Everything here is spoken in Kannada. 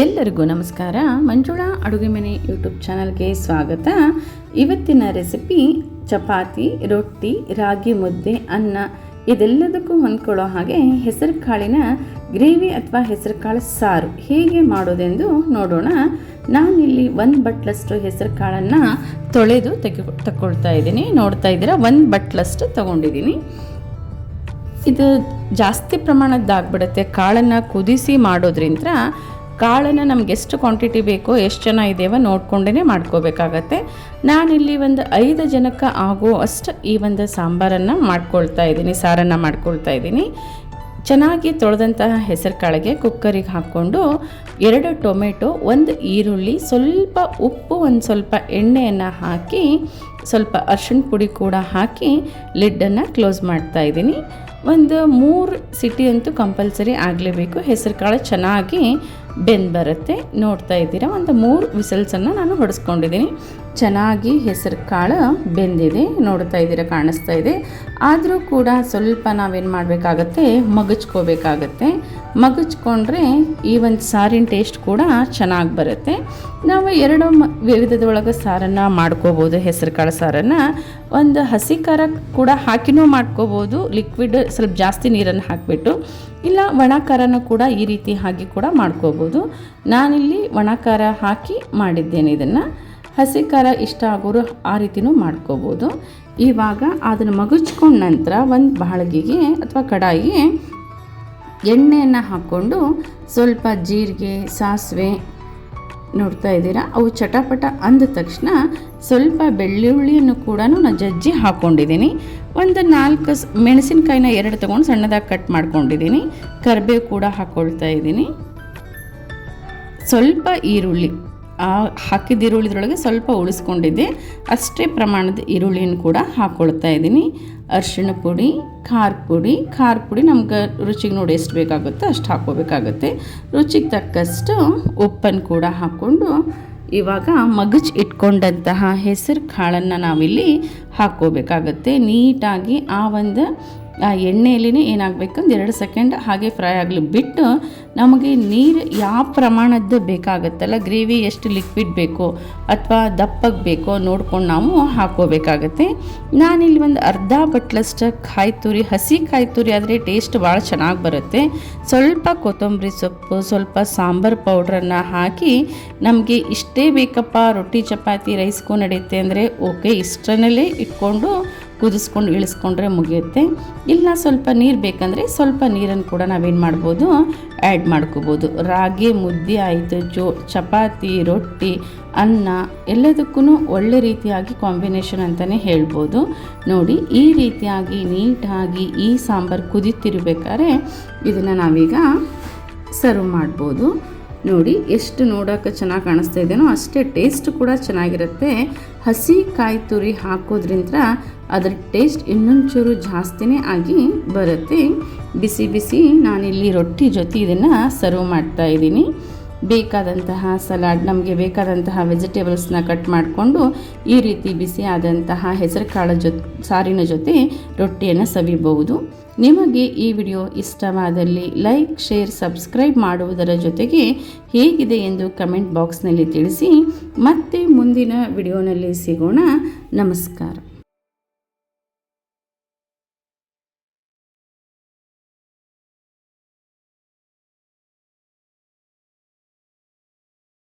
ಎಲ್ಲರಿಗೂ ನಮಸ್ಕಾರ. ಮಂಜುಳಾ ಅಡುಗೆ ಮನೆ ಯೂಟ್ಯೂಬ್ ಚಾನಲ್ಗೆ ಸ್ವಾಗತ. ಇವತ್ತಿನ ರೆಸಿಪಿ ಚಪಾತಿ, ರೊಟ್ಟಿ, ರಾಗಿ ಮುದ್ದೆ, ಅನ್ನ ಇದೆಲ್ಲದಕ್ಕೂ ಹೊಂದ್ಕೊಳ್ಳೋ ಹಾಗೆ ಹೆಸರು ಕಾಳಿನ ಗ್ರೇವಿ ಅಥವಾ ಹೆಸರು ಕಾಳು ಸಾರು ಹೇಗೆ ಮಾಡೋದೆಂದು ನೋಡೋಣ. ನಾನಿಲ್ಲಿ ಒಂದು ಬಟ್ಲಷ್ಟು ಹೆಸರು ಕಾಳನ್ನು ತೊಳೆದು ತೆಗೆ ತಗೊಳ್ತಾ ಇದ್ದೀನಿ. ನೋಡ್ತಾ ಇದ್ದೀರಾ, ಒಂದು ಬಟ್ಲಷ್ಟು ತಗೊಂಡಿದ್ದೀನಿ. ಇದು ಜಾಸ್ತಿ ಪ್ರಮಾಣದ್ದಾಗ್ಬಿಡುತ್ತೆ. ಕಾಳನ್ನು ಕುದಿಸಿ ಮಾಡೋದ್ರಿಂದ ಕಾಳನ್ನು ನಮ್ಗೆ ಎಷ್ಟು ಕ್ವಾಂಟಿಟಿ ಬೇಕೋ ಎಷ್ಟು ಜನ ಇದ್ದೇವೋ ನೋಡ್ಕೊಂಡೇ ಮಾಡ್ಕೋಬೇಕಾಗತ್ತೆ. ನಾನಿಲ್ಲಿ ಒಂದು ಐದು ಜನಕ್ಕೆ ಆಗೋ ಅಷ್ಟು ಈ ಒಂದು ಸಾಂಬಾರನ್ನು ಮಾಡ್ಕೊಳ್ತಾ ಇದ್ದೀನಿ, ಸಾರನ್ನು ಮಾಡ್ಕೊಳ್ತಾ ಇದ್ದೀನಿ. ಚೆನ್ನಾಗಿ ತೊಳೆದಂತಹ ಹೆಸರು ಕಾಳಿಗೆ ಕುಕ್ಕರಿಗೆ ಹಾಕ್ಕೊಂಡು ಎರಡು ಟೊಮೆಟೊ, ಒಂದು ಈರುಳ್ಳಿ, ಸ್ವಲ್ಪ ಉಪ್ಪು, ಒಂದು ಸ್ವಲ್ಪ ಎಣ್ಣೆಯನ್ನು ಹಾಕಿ, ಸ್ವಲ್ಪ ಅರ್ಶಿಣ ಪುಡಿ ಕೂಡ ಹಾಕಿ ಲಿಡ್ಡನ್ನು ಕ್ಲೋಸ್ ಮಾಡ್ತಾ ಇದ್ದೀನಿ. ಒಂದು ಮೂರು ಸಿಟಿ ಅಂತೂ ಕಂಪಲ್ಸರಿ ಆಗಲೇಬೇಕು. ಹೆಸರು ಕಾಳು ಚೆನ್ನಾಗಿ ಬೆಂದು ಬರುತ್ತೆ ನೋಡ್ತಾ ಇದ್ದೀರಾ? ಒಂದು ಮೂರು ವಿಸಲ್ಸನ್ನು ನಾನು ಹೊಡೆಸ್ಕೊಂಡಿದ್ದೀನಿ. ಚೆನ್ನಾಗಿ ಹೆಸರು ಕಾಳು ಬೆಂದಿದೆ. ನೋಡ್ತಾ ಇದ್ದೀರಾ? ಕಾಣಿಸ್ತಾ ಇದೆ. ಆದರೂ ಕೂಡ ಸ್ವಲ್ಪ ನಾವೇನು ಮಾಡಬೇಕಾಗತ್ತೆ? ಮಗುಚ್ಕೋಬೇಕಾಗತ್ತೆ. ಮಗಚ್ಕೊಂಡ್ರೆ ಈ ಒಂದು ಸಾರಿನ ಟೇಸ್ಟ್ ಕೂಡ ಚೆನ್ನಾಗಿ ಬರುತ್ತೆ. ನಾವು ಎರಡು ವಿವಿಧದೊಳಗೆ ಸಾರನ್ನು ಮಾಡ್ಕೋಬೋದು. ಹೆಸರು ಕಾಳು ಸಾರನ್ನು. ಒಂದು ಹಸಿ ಖಾರ ಕೂಡ ಹಾಕಿನೂ ಮಾಡ್ಕೋಬೋದು. ಲಿಕ್ವಿಡ್ ಸ್ವಲ್ಪ ಜಾಸ್ತಿ ನೀರನ್ನು ಹಾಕಿಬಿಟ್ಟು. ಇಲ್ಲ ಒಣ ಖಾರನೂ ಕೂಡ ಈ ರೀತಿ ಹಾಕಿ ಕೂಡ ಮಾಡ್ಕೋಬೋದು. ನಾನಿಲ್ಲಿ ಒಣ ಖಾರ ಹಾಕಿ ಮಾಡಿದ್ದೇನೆ ಇದನ್ನು. ಹಸಿ ಖಾರ ಇಷ್ಟ ಆಗೋರು ಆ ರೀತಿನೂ ಮಾಡ್ಕೋಬೋದು. ಇವಾಗ ಅದನ್ನು ಮಗುಚ್ಕೊಂಡ ನಂತರ ಒಂದು ಬಾಳ್ಗೆಗೆ ಅಥವಾ ಕಡಾಯಿಗೆ ಎಣ್ಣೆಯನ್ನು ಹಾಕ್ಕೊಂಡು ಸ್ವಲ್ಪ ಜೀರಿಗೆ, ಸಾಸಿವೆ ನೋಡ್ತಾ ಇದ್ದೀರಾ? ಅವು ಚಟಪಟ ಅಂದ ತಕ್ಷಣ ಸ್ವಲ್ಪ ಬೆಳ್ಳುಳ್ಳಿಯನ್ನು ಕೂಡ ನಾನು ಜಜ್ಜಿ ಹಾಕ್ಕೊಂಡಿದ್ದೀನಿ ಒಂದು ನಾಲ್ಕು ಮೆಣಸಿನಕಾಯಿನ ಎರಡು ತೊಗೊಂಡು ಸಣ್ಣದಾಗಿ ಕಟ್ ಮಾಡ್ಕೊಂಡಿದ್ದೀನಿ. ಕರಿಬೇವು ಕೂಡ ಹಾಕ್ಕೊಳ್ತಾ ಇದ್ದೀನಿ. ಸ್ವಲ್ಪ ಈರುಳ್ಳಿ. ಆ ಹಾಕಿದ ಈರುಳ್ಳಿದ್ರೊಳಗೆ ಸ್ವಲ್ಪ ಉಳಿಸ್ಕೊಂಡಿದ್ದೆ. ಅಷ್ಟೇ ಪ್ರಮಾಣದ ಈರುಳ್ಳಿಯನ್ನು ಕೂಡ ಹಾಕ್ಕೊಳ್ತಾ ಇದ್ದೀನಿ. ಅರಿಶಿಣ ಪುಡಿ, ಖಾರ ಪುಡಿ ಖಾರ ಪುಡಿ ನಮ್ಗೆ ರುಚಿಗೆ ನೋಡಿ ಎಷ್ಟು ಬೇಕಾಗುತ್ತೋ ಅಷ್ಟು ಹಾಕ್ಕೋಬೇಕಾಗತ್ತೆ. ರುಚಿಗೆ ತಕ್ಕಷ್ಟು ಉಪ್ಪನ್ನು ಕೂಡ ಹಾಕ್ಕೊಂಡು ಇವಾಗ ಮಗಜ್ ಇಟ್ಕೊಂಡಂತಹ ಹೆಸರು ಕಾಳನ್ನು ನಾವಿಲ್ಲಿ ಹಾಕ್ಕೋಬೇಕಾಗತ್ತೆ. ನೀಟಾಗಿ ಆ ಒಂದು ಆ ಎಣ್ಣೆಯಲ್ಲಿನೇ ಒಂದು ಎರಡು ಸೆಕೆಂಡ್ ಹಾಗೆ ಫ್ರೈ ಆಗಲಿ. ಬಿಟ್ಟು ನಮಗೆ ನೀರು ಯಾವ ಪ್ರಮಾಣದ್ದು ಬೇಕಾಗುತ್ತಲ್ಲ? ಗ್ರೇವಿ ಎಷ್ಟು ಲಿಕ್ವಿಡ್ ಬೇಕೋ? ಅಥವಾ ದಪ್ಪಗೆ ಬೇಕೋ? ನೋಡ್ಕೊಂಡು ನಾವು ಹಾಕ್ಕೋಬೇಕಾಗತ್ತೆ. ನಾನಿಲ್ಲಿ ಒಂದು ಅರ್ಧ ಬಟ್ಲಷ್ಟು ಕಾಯಿ ತುರಿ, ಹಸಿ ಕಾಯಿ ತುರಿ ಆದರೆ ಟೇಸ್ಟ್ ಭಾಳ ಚೆನ್ನಾಗಿ ಬರುತ್ತೆ. ಸ್ವಲ್ಪ ಕೊತ್ತಂಬರಿ ಸೊಪ್ಪು, ಸ್ವಲ್ಪ ಸಾಂಬಾರು ಪೌಡ್ರನ್ನು ಹಾಕಿ ನಮಗೆ ಇಷ್ಟೇ ಬೇಕಪ್ಪ ರೊಟ್ಟಿ, ಚಪಾತಿ ರೈಸ್ಗೂ ನಡೆಯುತ್ತೆ ಅಂದರೆ ಓಕೆ ಇಷ್ಟರಲ್ಲೇ ಇಟ್ಕೊಂಡು ಕುದಿಸ್ಕೊಂಡು ಇಳಿಸ್ಕೊಂಡ್ರೆ ಮುಗಿಯುತ್ತೆ. ಇಲ್ಲ ಸ್ವಲ್ಪ ನೀರು ಬೇಕಂದರೆ ಸ್ವಲ್ಪ ನೀರನ್ನು ಕೂಡ ನಾವೇನು ಮಾಡ್ಬೋದು ಆ್ಯಡ್ ಮಾಡ್ಕೋಬೋದು. ರಾಗಿ, ಮುದ್ದೆ ಆಯಿತು, ಜೋ, ಚಪಾತಿ, ರೊಟ್ಟಿ, ಅನ್ನ ಎಲ್ಲದಕ್ಕೂ ಒಳ್ಳೆ ರೀತಿಯಾಗಿ ಕಾಂಬಿನೇಷನ್ ಅಂತಲೇ ಹೇಳ್ಬೋದು. ನೋಡಿ, ಈ ರೀತಿಯಾಗಿ ನೀಟಾಗಿ ಈ ಸಾಂಬಾರು ಕುದಿತಿರ್ಬೇಕಾದ್ರೆ ಇದನ್ನು ನಾವೀಗ ಸರ್ವ್ ಮಾಡ್ಬೋದು. ನೋಡಿ ಎಷ್ಟು ನೋಡೋಕ್ಕೆ ಚೆನ್ನಾಗಿ ಕಾಣಿಸ್ತಾ ಇದೆಯೋ ಅಷ್ಟೇ ಟೇಸ್ಟ್ ಕೂಡ ಚೆನ್ನಾಗಿರುತ್ತೆ. ಹಸಿ ಕಾಯಿ ತುರಿ ಹಾಕೋದ್ರಿಂದ ಅದರ ಟೇಸ್ಟ್ ಇನ್ನೊಂಚೂರು ಜಾಸ್ತಿನೇ ಆಗಿ ಬರುತ್ತೆ. ಬಿಸಿ ಬಿಸಿ ನಾನಿಲ್ಲಿ ರೊಟ್ಟಿ ಜೊತೆ ಇದನ್ನು ಸರ್ವ್ ಮಾಡ್ತಾ ಇದ್ದೀನಿ. ಬೇಕಾದಂತಹ ಸಲಾಡ್, ನಮಗೆ ಬೇಕಾದಂತಹ ವೆಜಿಟೇಬಲ್ಸ್ನ ಕಟ್ ಮಾಡಿಕೊಂಡು ಈ ರೀತಿ ಬಿಸಿಯಾದಂತಹ ಹೆಸರು ಕಾಳ ಜೊತೆ, ಸಾರಿನ ಜೊತೆ ರೊಟ್ಟಿಯನ್ನು ಸವಿಬಹುದು. ನಿಮಗೆ ಈ ವಿಡಿಯೋ ಇಷ್ಟವಾದಲ್ಲಿ ಲೈಕ್ ಶೇರ್ ಸಬ್ಸ್ಕ್ರೈಬ್ ಮಾಡುವುದರ ಜೊತೆಗೆ ಹೇಗಿದೆ ಎಂದು ಕಮೆಂಟ್ ಬಾಕ್ಸ್ನಲ್ಲಿ ತಿಳಿಸಿ. ಮತ್ತೆ ಮುಂದಿನ ವಿಡಿಯೋನಲ್ಲಿ ಸಿಗೋಣ. ನಮಸ್ಕಾರ.